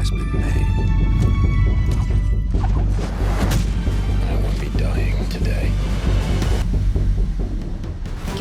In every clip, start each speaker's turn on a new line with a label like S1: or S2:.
S1: has been made.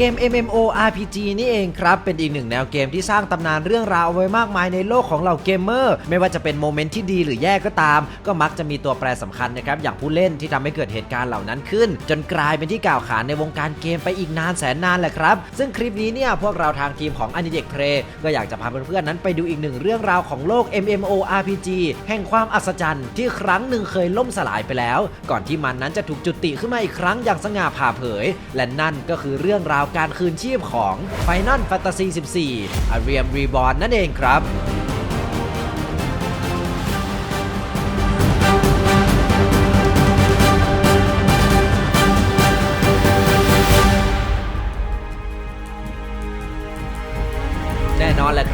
S2: เกม MMORPG นี่เองครับ เป็นอีกหนึ่งแนวเกมที่สร้างตำนานเรื่องราวเอาไว้มากมายในโลกของเหล่าเกมเมอร์ ไม่ว่าจะเป็นโมเมนต์ที่ดีหรือแย่ก็ตาม ก็มักจะมีตัวแปรสำคัญนะครับ อย่างผู้เล่นที่ทำให้เกิดเหตุการณ์เหล่านั้นขึ้น จนกลายเป็นที่กล่าวขานในวงการเกมไปอีกนานแสนนานแหละครับ ซึ่งคลิปนี้เนี่ยพวกเราทางทีมของ a n i d e c Play ก็อยากจะพาเพื่อนๆนั้นไปดูอีกหนึ่งเรื่องราวของโลก MMORPG แห่งความอัศจรรย์ที่ครั้งหนึ่งเคยล่มสลายไปแล้ว ก่อนที่มันนั้นจะถูกจุติขึ้นมาอีกครั้งอย่างสง่าผ่าเผย และนั่นก็คือเรื่องราวการคืนชีพของ Final Fantasy 14 A r e a m Reborn นั่นเองครับ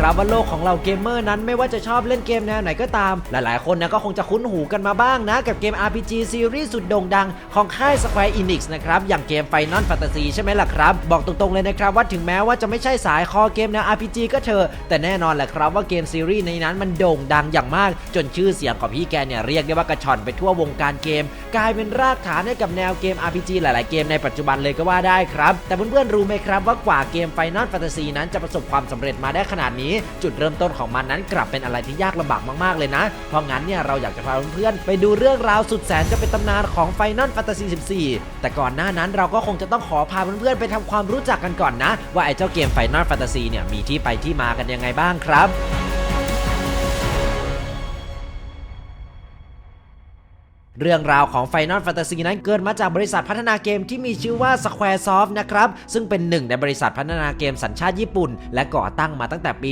S2: ครับว่าโลกของเราเกมเมอร์นั้นไม่ว่าจะชอบเล่นเกมแนวไหนก็ตาม หลายๆ คนนะก็คงจะคุ้นหูกันมาบ้างนะ กับเกม RPG ซีรีส์สุดโด่งดังของค่าย Square Enix นะครับ อย่างเกม Final Fantasy ใช่ไหมล่ะครับ บอกตรงๆเลยนะครับ ว่าถึงแม้ว่าจะไม่ใช่สายคอเกมแนว RPG ก็เถอะแต่แน่นอนแหละครับว่าเกมซีรีส์ในนั้นมันโด่งดังอย่างมาก จนชื่อเสียงของพี่แกเนี่ยเรียกได้ว่ากระชอนไปทั่ววงการเกม กลายเป็นรากฐานให้กับแนวเกม RPG หลาย ๆ เกมในปัจจุบันเลยก็ว่าได้ครับแต่เพื่อนๆรู้ไหมครับว่ากว่าเกม Final Fantasy นั้นจะประสบความสำเร็จมาได้ขนาดนี้จุดเริ่มต้นของมันนั้นกลับเป็นอะไรที่ยากลำบากมากๆเลยนะ เพราะงั้นเนี่ยเราอยากจะพาเพื่อนๆไปดูเรื่องราวสุดแสนจะเป็นตำนานของไฟนอลแฟนตาซี14 แต่ก่อนหน้านั้นเราก็คงจะต้องขอพาเพื่อนๆไปทำความรู้จักกันก่อนนะ ว่าไอ้เจ้าเกมไฟนอลฟันตาซีเนี่ยมีที่ไปที่มากันยังไงบ้างครับ เรื่องราวของ Final Fantasy นั้นเกิดมาจากบริษัทพัฒนาเกมที่มีชื่อว่า Squaresoft นะครับ ซึ่งเป็นหนึ่งในบริษัทพัฒนาเกมสัญชาติญี่ปุ่น และก่อตั้งมาตั้งแต่ปี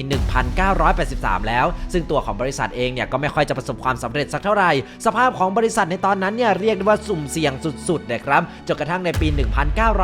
S2: 1983 แล้ว ซึ่งตัวของบริษัทเองเนี่ยก็ไม่ค่อยจะประสบความสำเร็จสักเท่าไหร่ สภาพของบริษัทในตอนนั้นเนี่ยเรียกได้ว่าสุ่มเสี่ยงสุดๆนะครับจนกระทั่งในปี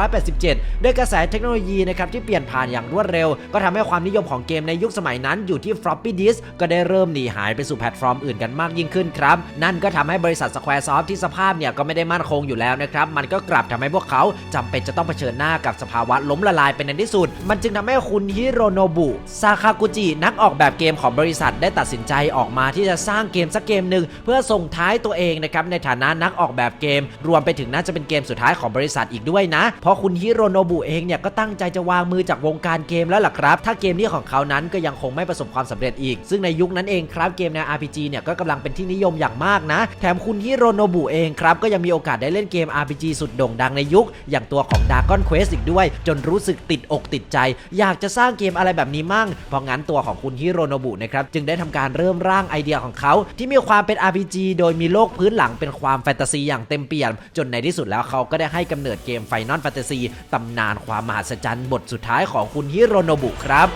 S2: 1987 ด้วยกระแสเทคโนโลยีนะครับที่เปลี่ยนผ่านอย่างรวดเร็ว ก็ทำให้ความนิยมของเกมในยุคสมัยนั้นอยู่ที่ floppy disk ก็ได้เริ่มหนีหายไปสู่แพลตฟอร์มอื่นกันมากยิ่งขึ้นครับนั่นก็ทำให้บริษัท Squaresoft ที่สภาพเนี่ยก็ไม่ได้มั่นคงอยู่แล้วนะครับ มันก็กลับทำให้พวกเขาจำเป็นจะต้องเผชิญหน้ากับสภาวะล้มละลายเป็นในที่สุด มันจึงทำให้คุณฮิโรโนบุซาคากุจินักออกแบบเกมของบริษัทได้ตัดสินใจออกมาที่จะสร้างเกมสักเกมหนึ่งเพื่อส่งท้ายตัวเองนะครับในฐานะนักออกแบบเกม รวมไปถึงน่าจะเป็นเกมสุดท้ายของบริษัทอีกด้วยนะ เพราะคุณฮิโรโนบุเองเนี่ยก็ตั้งใจจะวางมือจากวงการเกมแล้วล่ะครับ ถ้าเกมนี้ของเขานั้นก็ยังคงไม่ประสบความสำเร็จอีก ซึ่งในยุคนั้นเองครับเกมแนว RPG เนี่ยก็กำลังเป็นที่นิยมอย่างมากนะ แถมคุณฮิโรโนโนบุเองครับก็ยังมีโอกาสได้เล่นเกม RPG สุดโด่งดังในยุค อย่างตัวของ Dragon Quest อีกด้วย จนรู้สึกติดอกติดใจ อยากจะสร้างเกมอะไรแบบนี้มั่ง เพราะงั้นตัวของคุณฮิโรโนบุนะครับจึงได้ทำการเริ่มร่างไอเดียของเขา ที่มีความเป็น RPG โดยมีโลกพื้นหลังเป็นความแฟนตาซีอย่างเต็มเปี่ยม จนในที่สุดแล้วเขาก็ได้ให้กำเนิดเกม Final Fantasy ตำนานความมหัศจรรย์บทสุดท้ายของคุณฮิโรโนบุครับ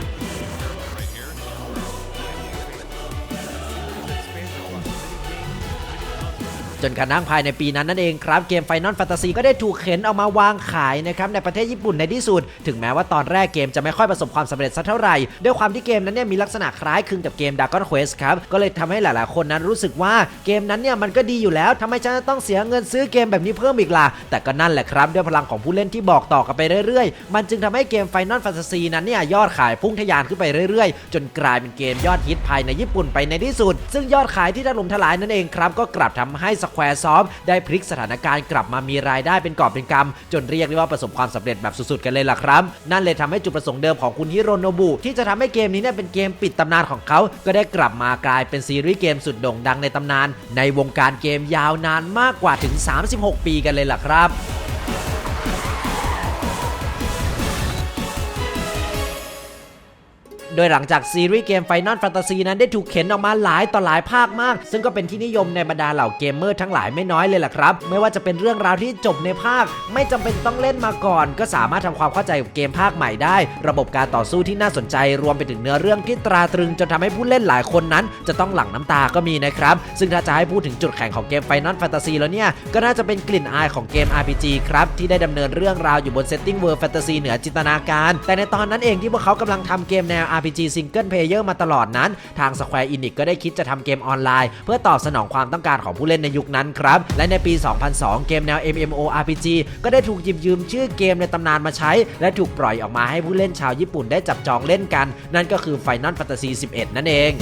S2: จนกระทั่งภายในปีนั้นนั่นเองครับเกม Final Fantasy ก็ได้ถูกเข็นเอามาวางขายนะครับในประเทศญี่ปุ่นในที่สุด ถึงแม้ว่าตอนแรกเกมจะไม่ค่อยประสบความสำเร็จสักเท่าไหร่ ด้วยความที่เกมนั้นเนี่ยมีลักษณะคล้ายคลึงกับเกม Dragon Quest ครับก็เลยทำให้หลาย ๆ คนนั้นรู้สึกว่าเกมนั้นเนี่ยมันก็ดีอยู่แล้วทำไมฉันต้องเสียเงินซื้อเกมแบบนี้เพิ่มอีกล่ะแต่ก็นั่นแหละครับด้วยพลังของผู้เล่นที่บอกต่อกันไปเรื่อย ๆ มันจึงทำให้เกม Final Fantasy นั้นเนี่ยยอดขายพุ่งทะยานขึ้นไปเรื่อย ๆ จนกลายเป็นเกมยอดฮิตภายในญี่ปุ่นไปในที่สุด ซึ่งยอดขายที่ถล่มทลายนั่นเองครับก็กลับทำให้แควซอฟได้พลิกสถานการณ์กลับมามีรายได้เป็นกอบเป็นกำจนเรียกได้ว่าประสบความสำเร็จแบบสุดๆกันเลยล่ะครับ นั่นเลยทำให้จุดประสงค์เดิมของคุณฮิโรโนบุที่จะทำให้เกมนี้เนี่ยเป็นเกมปิดตำนานของเขา ก็ได้กลับมากลายเป็นซีรีส์เกมสุดโด่งดังในตำนาน ในวงการเกมยาวนานมากกว่าถึง 36 ปีกันเลยล่ะครับ โดยหลังจากซีรีส์เกม Final Fantasy นั้นได้ถูกเข็นออกมาหลายต่อหลายภาคมาก ซึ่งก็เป็นที่นิยมในบรรดาเหล่าเกมเมอร์ทั้งหลายไม่น้อยเลยล่ะครับ ไม่ว่าจะเป็นเรื่องราวที่จบในภาค ไม่จำเป็นต้องเล่นมาก่อน ก็สามารถทำความเข้าใจกับเกมภาคใหม่ได้ ระบบการต่อสู้ที่น่าสนใจรวมไปถึงเนื้อเรื่องที่ตราตรึงจนทำให้ผู้เล่นหลายคนนั้น จะต้องหลั่งน้ำตาก็มีนะครับ ซึ่งถ้าจะให้พูดถึงจุดแข็งของเกม Final Fantasy แล้วเนี่ยก็น่าจะเป็นกลิ่นอายของเกม RPG ครับที่ได้ดำเนินเรื่องราวอยู่บนเซตติ้งเวิร์แฟนตาซีเหนือจินตนาการ แต่ในตอนนั้นเองที่พวกเขากำลังทำเกมแนว RPG Single Player มาตลอดนั้น ทาง Square Enix ก็ได้คิดจะทำเกมออนไลน์ เพื่อตอบสนองความต้องการของผู้เล่นในยุคนั้นครับ และในปี 2002 เกมแนว MMORPG ก็ได้ถูกหยิบยืมชื่อเกมในตำนานมาใช้ และถูกปล่อยออกมาให้ผู้เล่นชาวญี่ปุ่นได้จับจองเล่นกัน นั่นก็คือ Final Fantasy 11 นั่นเอง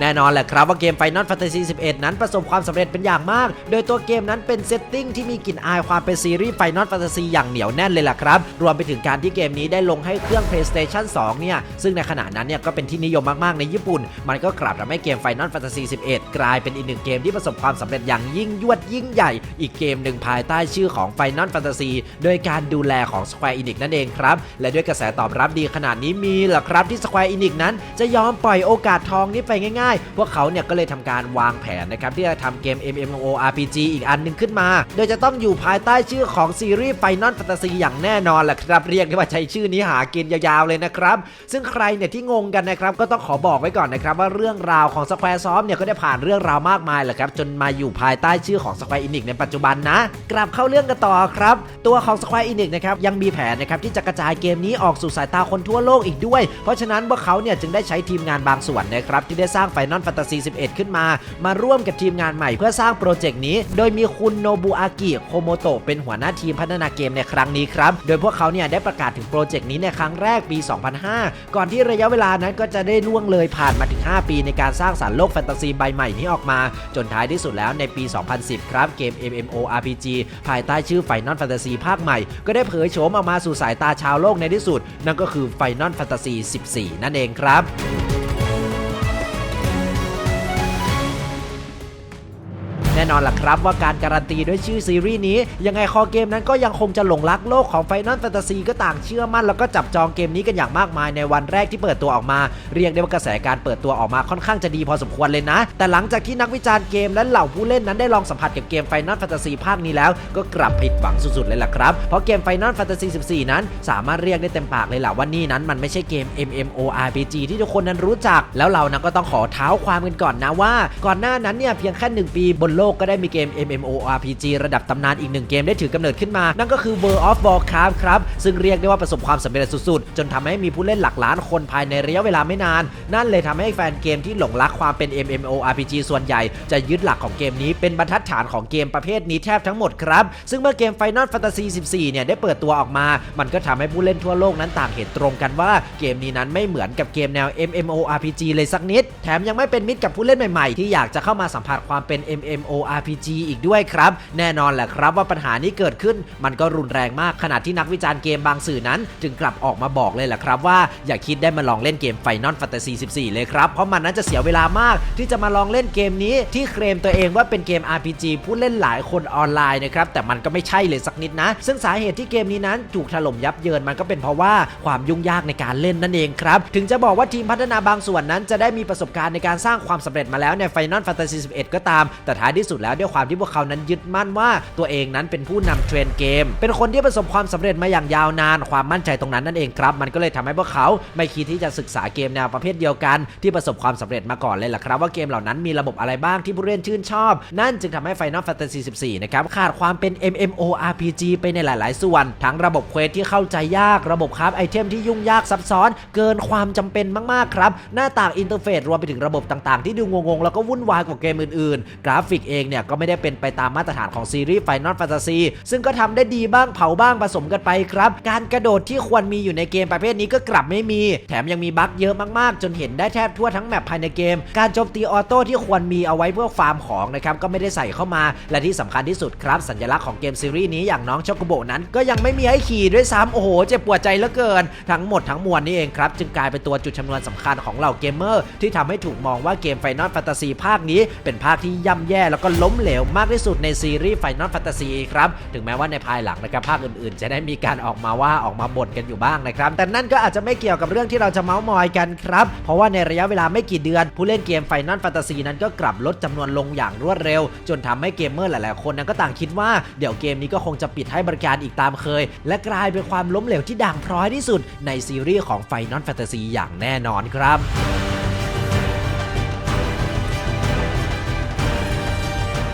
S2: แน่นอนแหละครับว่าเกม Final Fantasy 11 นั้นประสบความสำเร็จเป็นอย่างมาก โดยตัวเกมนั้นเป็นเซตติ้งที่มีกลิ่นอายความเป็นซีรีส์ Final Fantasy อย่างเหนียวแน่นเลยล่ะครับ รวมไปถึงการที่เกมนี้ได้ลงให้เครื่อง PlayStation 2 เนี่ย ซึ่งในขณะนั้นเนี่ยก็เป็นที่นิยมมาก ๆ ในญี่ปุ่น มันก็กลับทำให้เกม Final Fantasy 11 กลายเป็นอีกหนึ่งเกมที่ประสบความสำเร็จอย่างยิ่งยวดยิ่งใหญ่ อีกเกมหนึ่งภายใต้ชื่อของ Final Fantasy โดยการดูแลของ Square Enix นั่นเองครับ และด้วยกระแสตอบรับดีขนาดนี้มีหรอครับที่ Square Enix นั้นจะยอมปล่อยโอกาสทองนี้ไปง่ายพวกเขาเนี่ยก็เลยทำการวางแผนนะครับที่จะทำเกม MMORPG อีกอันหนึ่งขึ้นมา โดยจะต้องอยู่ภายใต้ชื่อของซีรีส์ Final Fantasy อย่างแน่นอนแหละครับ เรียกได้ว่าใช้ชื่อนี้หากินยาวๆเลยนะครับ ซึ่งใครเนี่ยที่งงกันนะครับก็ต้องขอบอกไว้ก่อนนะครับว่าเรื่องราวของ Square Soft เนี่ยก็ได้ผ่านเรื่องราวมากมายแหละครับจนมาอยู่ภายใต้ชื่อของ Square Enix ในปัจจุบันนะ กลับเข้าเรื่องกันต่อครับ ตัวของ Square Enix นะครับยังมีแผนนะครับที่จะกระจายเกมนี้ออกสู่สายตาคนทั่วโลกอีกด้วย เพราะฉะนั้นพวกเขาเนี่ยจึงได้ใช้ทีมงานบางส่วนนะครับที่ได้สร้าง Final Fantasy 11 ขึ้นมา มาร่วมกับทีมงานใหม่เพื่อสร้างโปรเจกต์นี้ โดยมีคุณโนบุอากิโคโมโตะเป็นหัวหน้าทีมพัฒนาเกมในครั้งนี้ครับ โดยพวกเขาเนี่ยได้ประกาศถึงโปรเจกต์นี้ในครั้งแรกปี 2005 ก่อนที่ระยะเวลานั้นก็จะได้ล่วงเลยผ่านมาถึง 5 ปีในการสร้างสรรค์โลกแฟนตาซีใบใหม่นี้ออกมา จนท้ายที่สุดแล้วในปี 2010 ครับเกม MMORPG ภายใต้ชื่อ Final Fantasy ภาคใหม่ ก็ได้เผยโฉมออกมาสู่สายตาชาวโลกในที่สุด นั่นก็คือ Final Fantasy 14 นั่นเองครับ น่นอนล่ะครับว่าการการันตีด้วยชื่อซีรีส์นี้ ยังไงคอเกมนั้นก็ยังคงจะหลงรักโลกของ Final Fantasy ก็ต่างเชื่อมั่น แล้วก็จับจองเกมนี้กันอย่างมากมายในวันแรกที่เปิดตัวออกมา เรียกได้ว่ากระแสการเปิดตัวออกมาค่อนข้างจะดีพอสมควรเลยนะ แต่หลังจากที่นักวิจารณ์เกมและเหล่าผู้เล่นนั้นได้ลองสัมผัสกับเกม Final Fantasy ภาคนี้แล้ว ก็กลับผิดหวังสุดๆเลยล่ะครับ เพราะเกม Final Fantasy 14 นั้น สามารถเรียกได้เต็มปากเลยล่ะว่านี่นั้นมันไม่ใช่เกม MMORPG ที่ทุกคนนั้นรู้จัก แล้วเรานั้นก็ต้องขอเท้าความกันก่อนนะว่า ก่อนหน้านั้นเนี่ยเพียงแค่หนึ่งปีบนโลกก็ได้มีเกม MMORPG ระดับตำนานอีกหนึ่งเกมได้ถือกำเนิดขึ้นมา นั่นก็คือ World of Warcraft ครับ ซึ่งเรียกได้ว่าประสบความสำเร็จสุดๆ จนทำให้มีผู้เล่นหลักล้านคนภายในระยะเวลาไม่นาน นั่นเลยทำให้แฟนเกมที่หลงรักความเป็น MMORPG ส่วนใหญ่ จะยึดหลักของเกมนี้เป็นบรรทัดฐานของเกมประเภทนี้แทบทั้งหมดครับ ซึ่งเมื่อเกม Final Fantasy 14 เนี่ยได้เปิดตัวออกมา มันก็ทำให้ผู้เล่นทั่วโลกนั้นต่างเห็นตรงกันว่าเกมนี้นั้นไม่เหมือนกับเกมแนว MMORPG เลยสักนิด แถมยังไม่เป็นมิตรกับผู้เล่นใหม่ๆ ที่อยากจะเข้ามาสัมผัสความเป็น RPG อีกด้วยครับ แน่นอนแหละครับว่าปัญหานี้เกิดขึ้นมันก็รุนแรงมากขนาดที่นักวิจารณ์เกมบางสื่อนั้น จึงกลับออกมาบอกเลยแหละครับว่าอย่าคิดได้มาลองเล่นเกม Final Fantasy 14 เลยครับ เพราะมันนั้นจะเสียเวลามาก ที่จะมาลองเล่นเกมนี้ที่เคลมตัวเองว่าเป็นเกม RPG ผู้เล่นหลายคนออนไลน์นะครับแต่มันก็ไม่ใช่เลยสักนิดนะ ซึ่งสาเหตุที่เกมนี้นั้นถูกถล่มยับเยินมันก็เป็นเพราะว่าความยุ่งยากในการเล่นนั่นเองครับ ถึงจะบอกว่าทีมพัฒนาบางส่วนนั้น จะได้มีประสบการณ์ในการสร้างความสำเร็จมาแล้วใน Final Fantasy 11 ก็ตาม แต่ท้ายที่สุดแล้วด้วยความที่พวกเขานั้นยึดมั่นว่าตัวเองนั้นเป็นผู้นำเทรนเกม เป็นคนที่ประสบความสำเร็จมาอย่างยาวนาน ความมั่นใจตรงนั้นนั่นเองครับ มันก็เลยทำให้พวกเขาไม่คิดที่จะศึกษาเกมแนวประเภทเดียวกัน ที่ประสบความสำเร็จมาก่อนเลยล่ะครับว่าเกมเหล่านั้นมีระบบอะไรบ้างที่ผู้เล่นชื่นชอบ นั่นจึงทำให้ Final Fantasy 14 นะครับขาดความเป็น MMORPG ไปในหลาย ๆ ส่วน ทั้งระบบเควสที่เข้าใจยาก ระบบคราฟไอเทมที่ยุ่งยากซับซ้อน เกินความจำเป็นมาก ๆ ครับ หน้าต่างอินเทอร์เฟซรวมไปถึงระบบต่าง ๆ ที่ดูงง ๆ แล้วก็วุ่นวายกว่าเกมอื่น ๆ กราฟิกเองเนี่ยก็ไม่ได้เป็นไปตามมาตรฐานของซีรีส์ Final Fantasy ซึ่งก็ทำได้ดีบ้างเผาบ้างผสมกันไปครับ การกระโดดที่ควรมีอยู่ในเกมประเภทนี้ก็กลับไม่มี แถมยังมีบั๊กเยอะมากๆ จนเห็นได้แทบทั่วทั้งแมปภายในเกม การโจมตีออโต้ที่ควรมีเอาไว้เพื่อฟาร์มของนะครับก็ไม่ได้ใส่เข้ามา และที่สำคัญที่สุดครับ สัญลักษณ์ของเกมซีรีส์นี้อย่างน้องช็อกโกโบนั้น ก็ยังไม่มีให้ขี่ด้วยซ้ำโอ้โหเจ็บปวดใจเหลือเกิน ทั้งหมดทั้งมวลนี่เองครับ จึงกลายเป็นตัวจุดชนวนสำคัญของเหล่าเกมเมอร์ที่ทำให้ถูกมองว่าเกม Final Fantasy ภาคนี้เป็นภาคที่ย่ำแย่แล้วก็ล้มเหลวมากที่สุดในซีรีส์ Final Fantasy ครับถึงแม้ว่าในภายหลังนะครับภาคอื่นๆ จะได้มีการออกมาว่าออกมาบ่นกันอยู่บ้างนะครับแต่นั่นก็อาจจะไม่เกี่ยวกับเรื่องที่เราจะเมาส์มอยกันครับเพราะว่าในระยะเวลาไม่กี่เดือน ผู้เล่นเกม Final Fantasy นั้นก็กลับลดจำนวนลงอย่างรวดเร็ว จนทำให้เกมเมอร์หลายๆคนนั้นก็ต่างคิดว่าเดี๋ยวเกมนี้ก็คงจะปิดให้บริการอีกตามเคย และกลายเป็นความล้มเหลวที่ด่างพร้อยที่สุดในซีรีส์ของ Final Fantasy อย่างแน่นอนครับ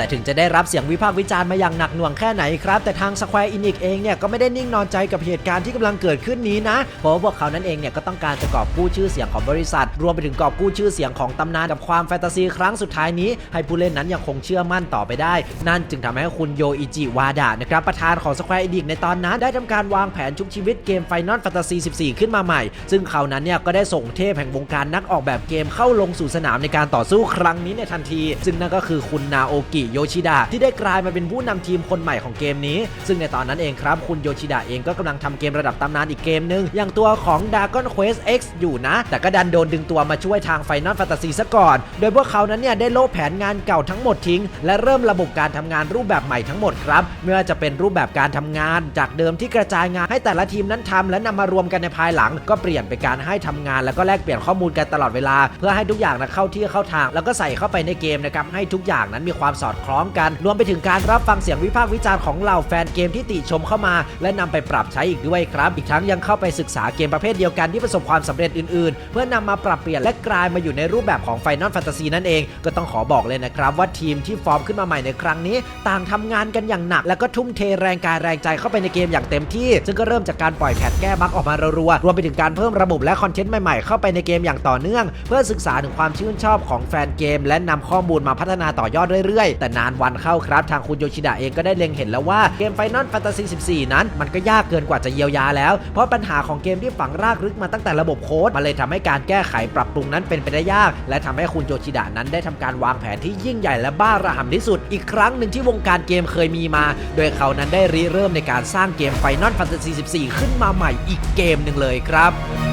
S2: แต่ถึงจะได้รับเสียงวิพากษ์วิจารณ์มาอย่างหนักหน่วงแค่ไหนครับ แต่ทาง Square Enix เองเนี่ยก็ไม่ได้นิ่งนอนใจกับเหตุการณ์ที่กำลังเกิดขึ้นนี้นะ เพราะว่าพวกเขานั้นเองเนี่ยก็ต้องการจะกอบกู้ชื่อเสียงของบริษัท รวมไปถึงกอบกู้ชื่อเสียงของตำนานกับความแฟนตาซีครั้งสุดท้ายนี้ ให้ผู้เล่นนั้นยังคงเชื่อมั่นต่อไปได้ นั่นจึงทำให้คุณโยอิจิวาดะนะครับประธานของ Square Enix ในตอนนั้นได้ทำการวางแผนชุบชีวิตเกม Final Fantasy 14 ขึ้นมาใหม่ ซึ่งเขานั้นเนี่ยก็ได้ส่งเทพแห่งวงการนักออกแบบเกมเข้าลงสู่สนามในการต่อสู้ครั้งนี้ในทันที ซึ่งนั่นก็คือคุณนาโอกิโยชิดะที่ได้กลายมาเป็นผู้นำทีมคนใหม่ของเกมนี้ ซึ่งในตอนนั้นเองครับ คุณโยชิดะเองก็กำลังทำเกมระดับตำนานอีกเกมหนึ่งอย่างตัวของ Dragon Quest X อยู่นะ แต่ก็ดันโดนดึงตัวมาช่วยทาง Final Fantasy ซะก่อน โดยพวกเขานั้นเนี่ยได้โลบแผนงานเก่าทั้งหมดทิ้ง และเริ่มระบบการทำงานรูปแบบใหม่ทั้งหมดครับไม่ว่าจะเป็นรูปแบบการทำงาน จากเดิมที่กระจายงานให้แต่ละทีมนั้นทำและนำมารวมกันในภายหลัง ก็เปลี่ยนไปการให้ทำงาน แล้วก็แลกเปลี่ยนข้อมูลกันตลอดเวลา เพื่อให้ทุกอย่างนะเข้าที่เข้าทาง แล้วก็ใส่เข้าไปในเกมนะครับให้ทุกอย่างนั้นมีความสอดคล้องกัน รวมไปถึงการรับฟังเสียงวิพากษ์วิจารณ์ของเหล่าแฟนเกมที่ติชมเข้ามา และนำไปปรับใช้อีกด้วยครับ อีกทั้งยังเข้าไปศึกษาเกมประเภทเดียวกันที่ประสบความสำเร็จอื่น ๆ เพื่อนำมาปรับเปลี่ยนและกลายมาอยู่ในรูปแบบของ Final Fantasy นั่นเอง ก็ต้องขอบอกเลยนะครับว่าทีมที่ฟอร์มขึ้นมาใหม่ในครั้งนี้ ต่างทำงานกันอย่างหนัก แล้วก็ทุ่มเทแรงกายแรงใจเข้าไปในเกมอย่างเต็มที่ ซึ่งก็เริ่มจากการปล่อยแพทแก้บั๊กออกมารัวๆรวมไปถึงการเพิ่มระบบและคอนเทนต์ใหม่ๆ เข้าไปในเกมอย่างต่อเนื่อง เพื่อศึกษาถึงความชื่นชอบของแฟนเกม และนำข้อมูลมาพัฒนาต่อยอดเรื่อยๆแต่นานวันเข้าครับ ทางคุณโยชิดะเองก็ได้เล็งเห็นแล้วว่าเกม Final Fantasy 14 นั้น มันก็ยากเกินกว่าจะเยียวยาแล้ว เพราะปัญหาของเกมที่ฝังรากลึกมาตั้งแต่ระบบโค้ดมันเลยทำให้การแก้ไขปรับปรุงนั้นเป็นไปได้ยาก และทำให้คุณโยชิดะนั้นได้ทำการวางแผนที่ยิ่งใหญ่และบ้าระห่ำที่สุด อีกครั้งหนึ่งที่วงการเกมเคยมีมา โดยเขานั้นได้ริเริ่มในการสร้างเกม Final Fantasy 14 ขึ้นมาใหม่อีกเกมหนึ่งเลยครับ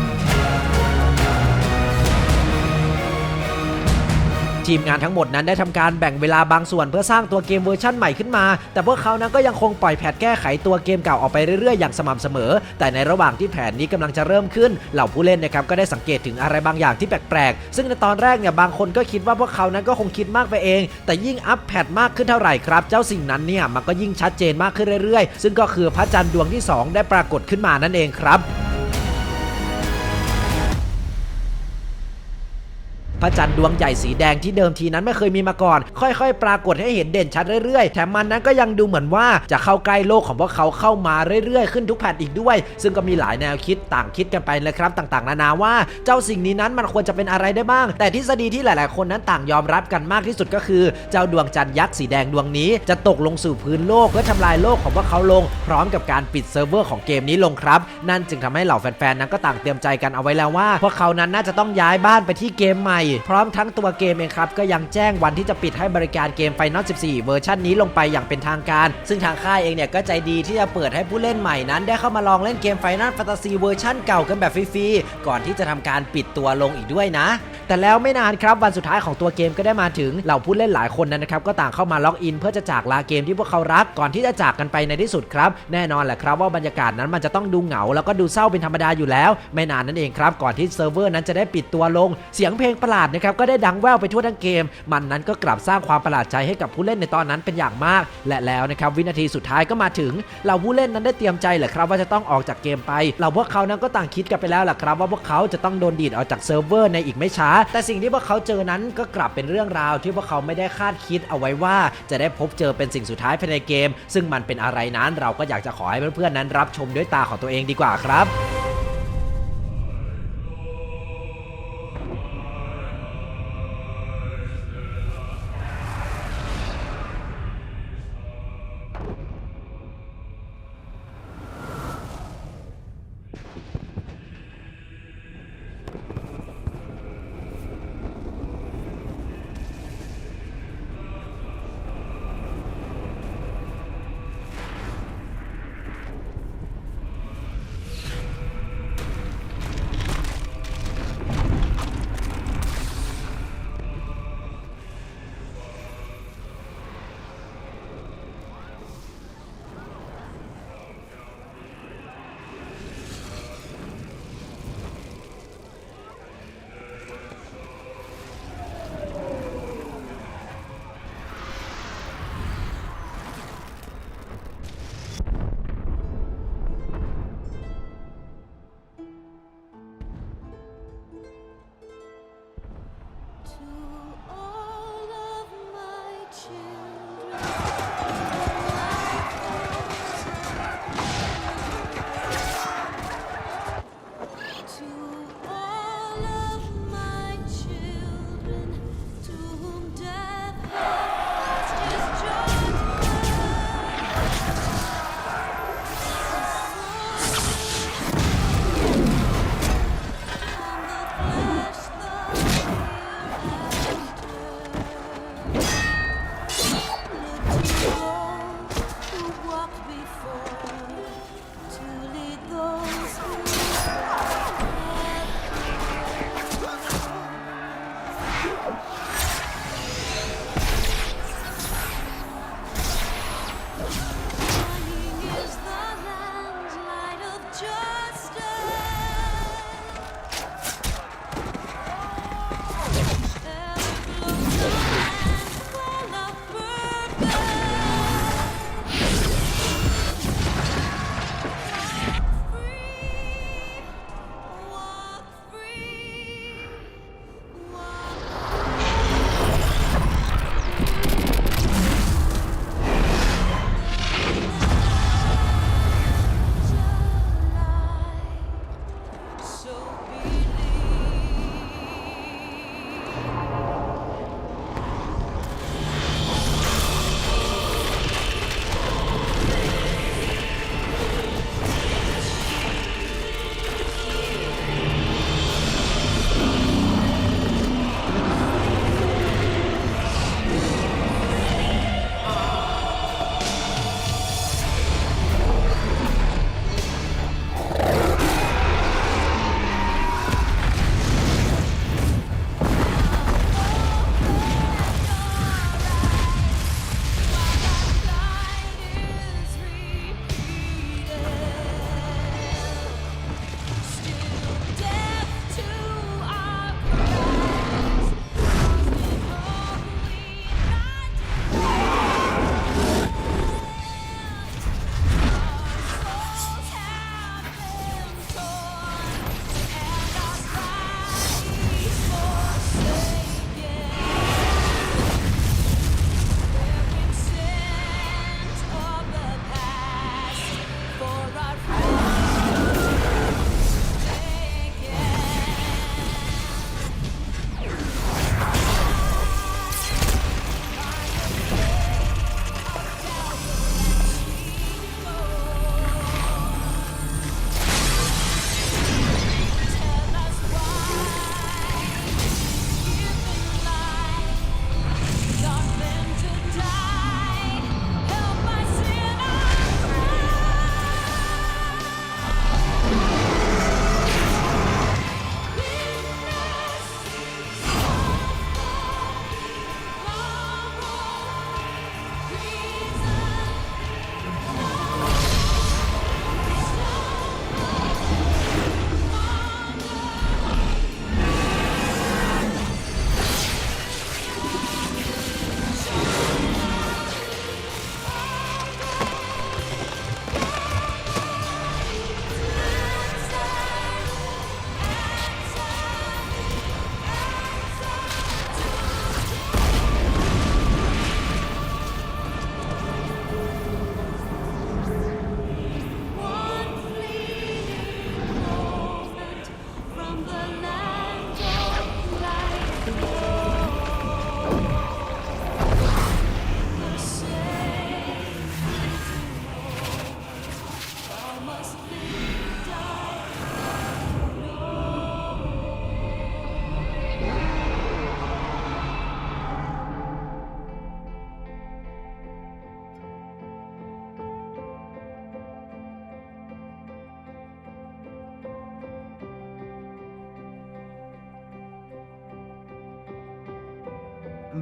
S2: ทีมงานทั้งหมดนั้นได้ทำการแบ่งเวลาบางส่วนเพื่อสร้างตัวเกมเวอร์ชั่นใหม่ขึ้นมา แต่พวกเขานั้นก็ยังคงปล่อยแพทแก้ไขตัวเกมเก่าออกไปเรื่อยๆอย่างสม่ำเสมอ แต่ในระหว่างที่แผนนี้กำลังจะเริ่มขึ้น เหล่าผู้เล่นนะครับก็ได้สังเกตถึงอะไรบางอย่างที่แปลกๆ ซึ่งในตอนแรกเนี่ยบางคนก็คิดว่าพวกเขานั้นก็คงคิดมากไปเอง แต่ยิ่งอัพแพทมากขึ้นเท่าไหร่ครับ เจ้าสิ่งนั้นเนี่ยมันก็ยิ่งชัดเจนมากขึ้นเรื่อยๆ ซึ่งก็คือพระจันทร์ดวงที่สองได้ปรากฏขึ้นมานั่นเองครับ พระจันทร์ดวงใหญ่สีแดงที่เดิมทีนั้นไม่เคยมีมาก่อน ค่อยๆ ปรากฏให้เห็นเด่นชัดเรื่อยๆ แถมมันนั้นก็ยังดูเหมือนว่าจะเข้าใกล้โลกของพวกเขาเข้ามาเรื่อยๆ ขึ้นทุกแพทอีกด้วย ซึ่งก็มีหลายแนวคิดต่างคิดกันไปเลยครับต่างๆ นานาว่าเจ้าสิ่งนี้นั้นมันควรจะเป็นอะไรได้บ้าง แต่ทฤษฎีที่หลายๆ คนนั้นต่างยอมรับกันมากที่สุดก็คือ เจ้าดวงจันทร์ยักษ์สีแดงดวงนี้ จะตกลงสู่พื้นโลกเพื่อทำลายโลกของพวกเขาลง พร้อมกับการปิดเซิร์ฟเวอร์ของเกมนี้ลงครับ นั่นจึงทำให้เหล่าแฟนๆนั้นก็ต่างเตรียมใจกันเอาไว้แล้วว่าพวกเขานั้นน่าจะต้องย้ายบ้านไปที่เกมใหม่พร้อมทั้งตัวเกมเองครับก็ยังแจ้งวันที่จะปิดให้บริการเกม Final 14 เวอร์ชันนี้ลงไปอย่างเป็นทางการ ซึ่งทางค่ายเองเนี่ยก็ใจดีที่จะเปิดให้ผู้เล่นใหม่นั้น ได้เข้ามาลองเล่นเกม Final Fantasy เวอร์ชันเก่ากันแบบฟรีๆก่อนที่จะทำการปิดตัวลงอีกด้วยนะ แต่แล้วไม่นานครับวันสุดท้ายของตัวเกมก็ได้มาถึงเหล่าผู้เล่นหลายคนนั้นนะครับก็ต่างเข้ามาล็อกอิน เพื่อจะจากลาเกมที่พวกเขารักก่อนที่จะจากกันไปในที่สุดครับ แน่นอนแหละครับว่าบรรยากาศนั้นมันจะต้องดูเหงา แล้วก็ดูเศร้าเป็นธรรมดาอยู่แล้ว ไม่นานนั่นเองครับก่อนที่เซิร์ฟเวอร์นั้นจะได้ปิดตัวลงเสียงเพลงประหลาดนะครับก็ได้ดังแว่วไปทั่วทั้งเกม มันนั้นก็กลับสร้างความประหลาดใจให้กับผู้เล่นในตอนนั้นเป็นอย่างมาก และแล้วนะครับวินาทีสุดท้ายก็มาถึงเหล่าผู้เล่นนั้นได้เตรียมใจแหละครับว่าจะต้องออกจากเกมไปเหล่าพวกเขานั้นก็ต่างคิดกันไปแล้วแหละครับ ว่าพวกเขาจะต้องโดนดีดออกจากเซิร์ฟเวอร์ในอีกไม่ช้า แต่สิ่งที่พวกเขาเจอนั้นก็กลับเป็นเรื่องราวที่พวกเขาไม่ได้คาดคิดเอาไว้ว่า จะได้พบเจอเป็นสิ่งสุดท้ายภายในเกม ซึ่งมันเป็นอะไรนั้นเราก็อยากจะขอให้เพื่อนๆนั้นรับชมด้วยตาของตัวเองดีกว่าครับ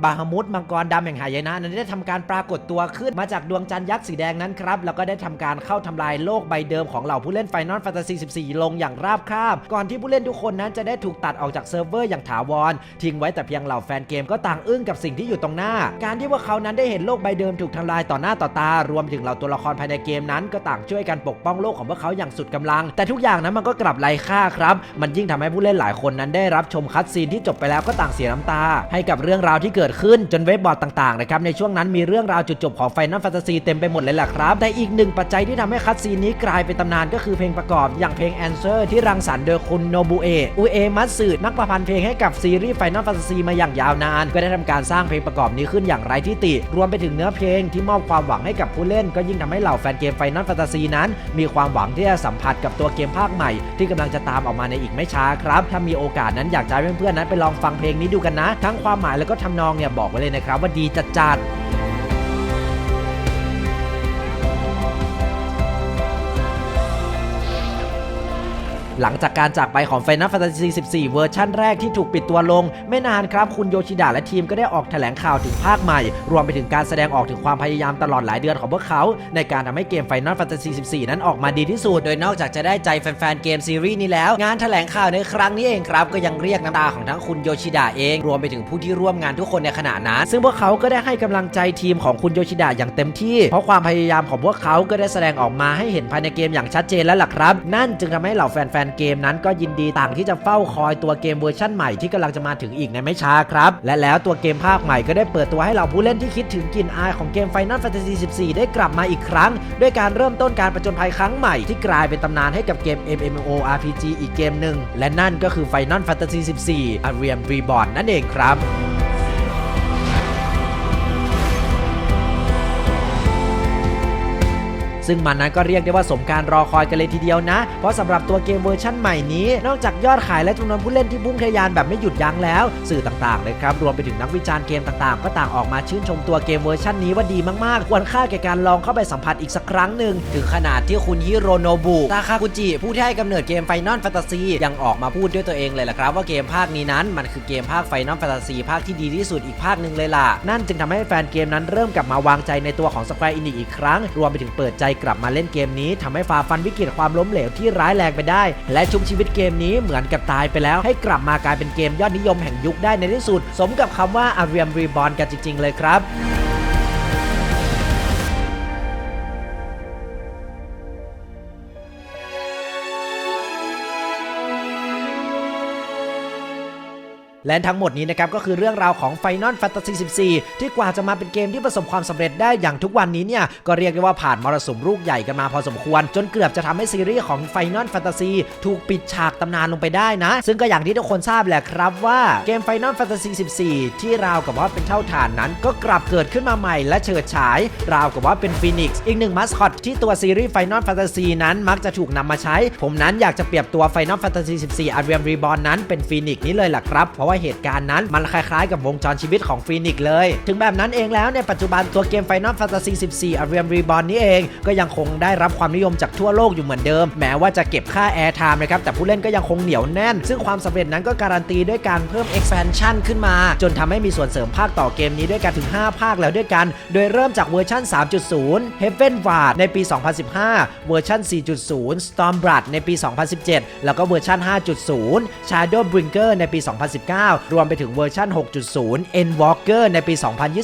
S2: บาฮามุดมังกรดำแห่งหายนะนั้นได้ทำการปรากฏตัวขึ้นมาจากดวงจันทร์ยักษ์สีแดงนั้นครับแล้วก็ได้ทำการเข้าทำลายโลกใบเดิมของเหล่าผู้เล่น Final Fantasy 14 ลงอย่างราบคาบ ก่อนที่ผู้เล่นทุกคนนั้นจะได้ถูกตัดออกจากเซิร์ฟเวอร์อย่างถาวร ทิ้งไว้แต่เพียงเหล่าแฟนเกมก็ต่างอึ้งกับสิ่งที่อยู่ตรงหน้า การที่พวกเขานั้นได้เห็นโลกใบเดิมถูกทำลายต่อหน้าต่อตารวมถึงเหล่าตัวละครภายในเกมนั้น ก็ต่างช่วยกันปกป้องโลกของพวกเขาอย่างสุดกำลัง แต่ทุกอย่างนั้นมันก็กลับไร้ค่าครับ มันยิ่งทำให้ผู้เล่นหลายคนนั้นได้รับชมคัดซีนที่จบไปแล้วก็ต่างเสียน้ำตา ให้กับเรื่องราวที่เกิดขึ้นจนเว็บบอร์ดต่างๆนะครับในช่วงนั้นมีเรื่องราวจุดจบของ Final Fantasy เต็มไปหมดเลยแหละครับ แต่อีกหนึ่งปัจจัยที่ทำให้คัดซีนนี้กลายเป็นตำนานก็คือเพลงประกอบอย่างเพลง Answer ที่รังสรรค์โดยคุณโนบุเอะอุเอมัตสึนักประพันธ์เพลงให้กับซีรีส์ Final Fantasy มาอย่างยาวนาน ก็ได้ทำการสร้างเพลงประกอบนี้ขึ้นอย่างไร้ที่ติ รวมไปถึงเนื้อเพลงที่มอบความหวังให้กับผู้เล่น ก็ยิ่งทำให้เหล่าแฟนเกม Final Fantasy นั้น มีความหวังที่จะสัมผัสกับตัวเกมภาคใหม่ ที่กำลังจะตามออกมาในอีกไม่ช้าครับถ้ามีโอกาสนั้นอยากจะให้เพื่อนๆนั้นไปลองฟังเพลงนี้ดูกันนะ ทั้งความหมายแล้วก็ทำนองเนี่ยบอกไว้เลยนะครับว่าดีจัดๆ หลังจากการจากไปของ Final Fantasy 14 เวอร์ชั่นแรกที่ถูกปิดตัวลง ไม่นานครับคุณโยชิดะและทีมก็ได้ออกแถลงข่าวถึงภาคใหม่ รวมไปถึงการแสดงออกถึงความพยายามตลอดหลายเดือนของพวกเขา ในการทำให้เกม Final Fantasy 14 นั้นออกมาดีที่สุด โดยนอกจากจะได้ใจแฟนๆเกมซีรีส์นี้แล้ว งานแถลงข่าวในครั้งนี้เองครับ ก็ยังเรียกน้ำตาของทั้งคุณโยชิดะเอง รวมไปถึงผู้ที่ร่วมงานทุกคนในขณะนั้น ซึ่งพวกเขาก็ได้ให้กำลังใจทีมของคุณโยชิดะอย่างเต็มที่เพราะความพยายามของพวกเขาก็ได้แสดงออกมาให้เห็นภายในเกมอย่างชัดเจนแล้วล่ะครับ นั่นจึงทำให้เหล่าแฟนๆเกมนั้นก็ยินดีต่างที่จะเฝ้าคอยตัวเกมเวอร์ชั่นใหม่ที่กำลังจะมาถึงอีกในไม่ช้าครับ และแล้วตัวเกมภาคใหม่ก็ได้เปิดตัวให้เหล่าผู้เล่นที่คิดถึงกลิ่นอายของเกม Final Fantasy 14 ได้กลับมาอีกครั้ง ด้วยการเริ่มต้นการประจนภัยครั้งใหม่ที่กลายเป็นตำนานให้กับเกม MMORPG อีกเกมหนึ่งและนั่นก็คือ Final Fantasy 14 A r e a m Reborn นั่นเองครับ ซึ่งมันนั้นก็เรียกได้ว่าสมการรอคอยกันเลยทีเดียวนะ เพราะสำหรับตัวเกมเวอร์ชั่นใหม่นี้ นอกจากยอดขายและจำนวนผู้เล่นที่พุ่งทะยานแบบไม่หยุดยั้งแล้ว สื่อต่างๆนะครับรวมไปถึงนักวิจารณ์เกมต่างๆ ก็ต่างออกมาชื่นชมตัวเกมเวอร์ชันนี้ว่าดีมากๆ ควรค่าแก่การลองเข้าไปสัมผัสอีกสักครั้งหนึ่งถึงขนาดที่คุณฮิโรโนบุตาคากุจิผู้ที่ให้กำเนิดเกมไฟนอลแฟนตาซียังออกมาพูดด้วยตัวเองเลยล่ะครับ ว่าเกมภาคนี้นั้นมันคือเกมภาคไฟนอลแฟนตาซีภาคที่ดีที่สุดอีกภาคหนึ่งเลยล่ะนั่นจึงทำให้แฟนเกมนั้นเริ่มกลับมาวางใจในตัวของ Square Enix อีกครั้ง รวมไปถึงเปิดใจกลับมาเล่นเกมนี้ทำให้ฝ่าฟันวิกฤตความล้มเหลวที่ร้ายแรงไปได้ และชุบชีวิตเกมนี้เหมือนกับตายไปแล้ว ให้กลับมากลายเป็นเกมยอดนิยมแห่งยุคได้ในที่สุด สมกับคำว่าอาเรียมรีบอลกันจริง ๆ เลยครับ และทั้งหมดนี้นะครับก็คือเรื่องราวของ Final Fantasy 14 ที่กว่าจะมาเป็นเกมที่ประสบความสำเร็จได้อย่างทุกวันนี้เนี่ยก็เรียกได้ว่าผ่านมรสุมลูกใหญ่กันมาพอสมควร จนเกือบจะทำให้ซีรีส์ของ Final Fantasy ถูกปิดฉากตำนานลงไปได้นะ ซึ่งก็อย่างที่ทุกคนทราบแหละครับว่าเกม Final Fantasy 14 ที่ราวกับว่าเป็นเท่าฐานนั้น ก็กลับเกิดขึ้นมาใหม่และเฉิดฉาย ราวกับว่าเป็นฟีนิกซ์อีกหนึ่งมัสคอตที่ตัวซีรีส์ Final Fantasy นั้นมักจะถูกนำมาใช้ ผมนั้นอยากจะเปรียบตัว Final Fantasy 14 a r i a m Reborn นั้นเป็นฟีนิกซ์นี้เลยล่ะครับเพราะว่าเหตุการณ์นั้น มันคล้ายๆกับวงจรชีวิตของฟีนิกซ์เลย ถึงแบบนั้นเองแล้วในปัจจุบันตัวเกม Final Fantasy 14 a r i a m Reborn นี้เอง ก็ยังคงได้รับความนิยมจากทั่วโลกอยู่เหมือนเดิม แม้ว่าจะเก็บค่า Air Time นะครับแต่ผู้เล่นก็ยังคงเหนียวแน่น ซึ่งความสำเร็จนั้นก็การันตีด้วยการเพิ่ม expansion ขึ้นมา จนทำให้มีส่วนเสริมภาคต่อเกมนี้ด้วยกันถึง 5 ภาคแล้วด้วยกัน โดยเริ่มจากเวอร์ชัน3.0 Heaven Ward ในปี 2015 เวอร์ชัน4.0 Stormblood ในปี 2017 แล้วก็เวอร์ชัน5.0 Shadow Bringer ในปี 2019รวมไปถึงเวอร์ชัน6.0 Endwalker ในปี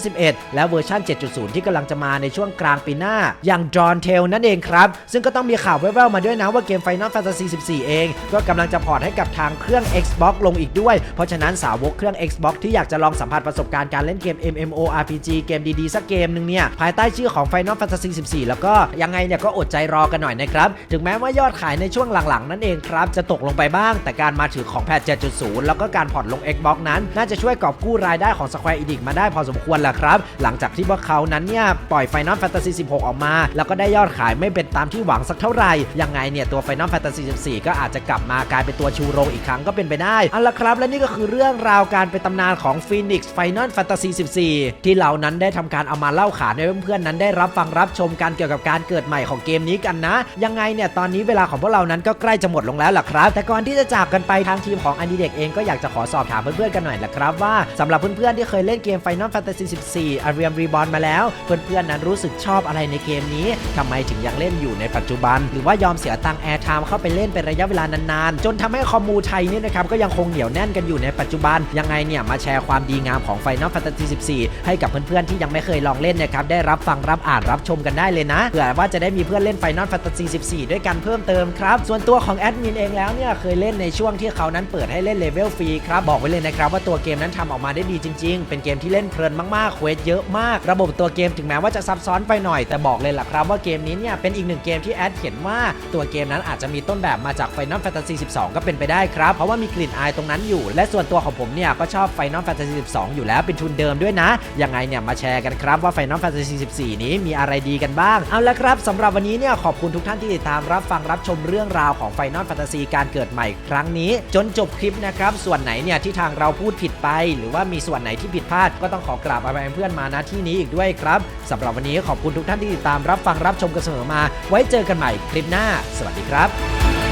S2: 2021 และเวอร์ชัน7.0 ที่กำลังจะมาในช่วงกลางปีหน้า อย่าง Drawn Tail นั่นเองครับ ซึ่งก็ต้องมีข่าวแว่วๆมาด้วยนะว่าเกม Final Fantasy 14 เอง ก็กำลังจะพอร์ตให้กับทางเครื่อง Xbox ลงอีกด้วย เพราะฉะนั้นสาวกเครื่อง Xbox ที่อยากจะลองสัมผัสประสบการณ์การเล่นเกม MMORPG เกมดีๆสักเกมหนึ่งเนี่ยภายใต้ชื่อของ Final Fantasy 14 แล้วก็ยังไงเนี่ยก็อดใจรอกันหน่อยนะครับ ถึงแม้ว่ายอดขายในช่วงหลังๆ นั่นเองครับ จะตกลงไปบ้าง แต่การมาถึงของแพท7.0 แล้วก็การพอร์ตลง Xbox นั้น น่าจะช่วยกอบกู้รายได้ของ Square Enix มาได้พอสมควรแหละครับ หลังจากที่พวกเขานั้นเนี่ยปล่อย Final Fantasy 16 ออกมา แล้วก็ได้ยอดขายไม่เป็นตามที่หวังสักเท่าไหร่ ยังไงเนี่ยตัว Final Fantasy 14 ก็อาจจะกลับมากลายเป็นตัวชูโรงอีกครั้งก็เป็นไปได้เอาละครับ และนี่ก็คือเรื่องราวการเป็นตำนานของ Phoenix Final Fantasy 14 ที่เรานั้นได้ทำการเอามาเล่าขานให้เพื่อนๆนั้นได้รับฟังรับชมกันเกี่ยวกับการเกิดใหม่ของเกมนี้กันนะ ยังไงเนี่ยตอนนี้เวลาของพวกเรานั้นก็ใกล้จะหมดลงแล้วล่ะครับ แต่ก่อนที่จะจากกันไปทางทีมของอันดีเด็กเองก็อยากจะขอสอบถามถามเพื่อนๆกันหน่อยละครับว่าสำหรับเพื่อนๆที่เคยเล่นเกม Final Fantasy 14 a r i a m Reborn มาแล้ว เพื่อนๆนั้นรู้สึกชอบอะไรในเกมนี้ทำไมถึงยังเล่นอยู่ในปัจจุบัน หรือว่ายอมเสียตังค์แอร์ไทม์เข้าไปเล่นเป็นระยะเวลานานๆ จนทำให้คอมมูไทยเนี่ยนะครับก็ยังคงเหนียวแน่นกันอยู่ในปัจจุบัน ยังไงเนี่ยมาแชร์ความดีงามของ Final Fantasy 14 ให้กับเพื่อนๆที่ยังไม่เคยลองเล่นนะครับได้รับฟังรับอ่านรับชมกันได้เลยนะเผื่อว่าจะได้มีเพื่อนเล่น Final Fantasy 14 ด้วยกันเพิ่มเติมครับส่วนตัวของแอดมินเองแล้วเนี่ยเคยเล่นในช่วงที่เขานั้นเปิดให้เล่นเลเวลฟรีครับบอกไว้เลยนะครับว่าตัวเกมนั้นทำออกมาได้ดีจริง ๆ เป็นเกมที่เล่นเพลินมากๆเควสเยอะมาก ระบบตัวเกมถึงแม้ว่าจะซับซ้อนไปหน่อยแต่บอกเลยล่ะครับว่าเกมนี้เนี่ยเป็นอีกหนึ่งเกมที่แอดเห็นว่าตัวเกมนั้นอาจจะมีต้นแบบมาจาก Final Fantasy 12 ก็เป็นไปได้ครับ เพราะว่ามีกลิ่นอายตรงนั้นอยู่ และส่วนตัวของผมเนี่ยก็ชอบ Final Fantasy 12 อยู่แล้วเป็นทุนเดิมด้วยนะ ยังไงเนี่ยมาแชร์กันครับว่า Final Fantasy 14 นี้มีอะไรดีกันบ้าง เอาละครับสำหรับวันนี้เนี่ยขอบคุณทุกท่านที่ติดตามรับฟังรับชมเรื่องราวของ Final Fantasy การเกิดใหม่ครั้งนี้ จนจบคลิปนะครับส่วนไหนเนี่ยที่ทางเราพูดผิดไป หรือว่ามีส่วนไหนที่ผิดพลาด ก็ต้องขอกราบอภัยเพื่อนมาณที่นี้อีกด้วยครับสำหรับวันนี้ขอบคุณทุกท่านที่ติดตามรับฟังรับชมกันเสมอมา ไว้เจอกันใหม่คลิปหน้า สวัสดีครับ